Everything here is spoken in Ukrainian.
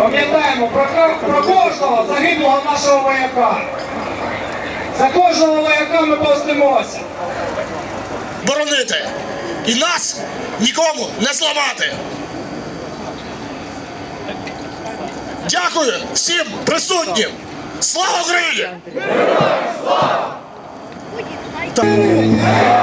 пам'ятаємо про, про кожного загиблого нашого вояка. За кожного вояка ми повстимося. боронити. І нас нікому не зламати. Дякую всім присутнім. Слава Україні! Героям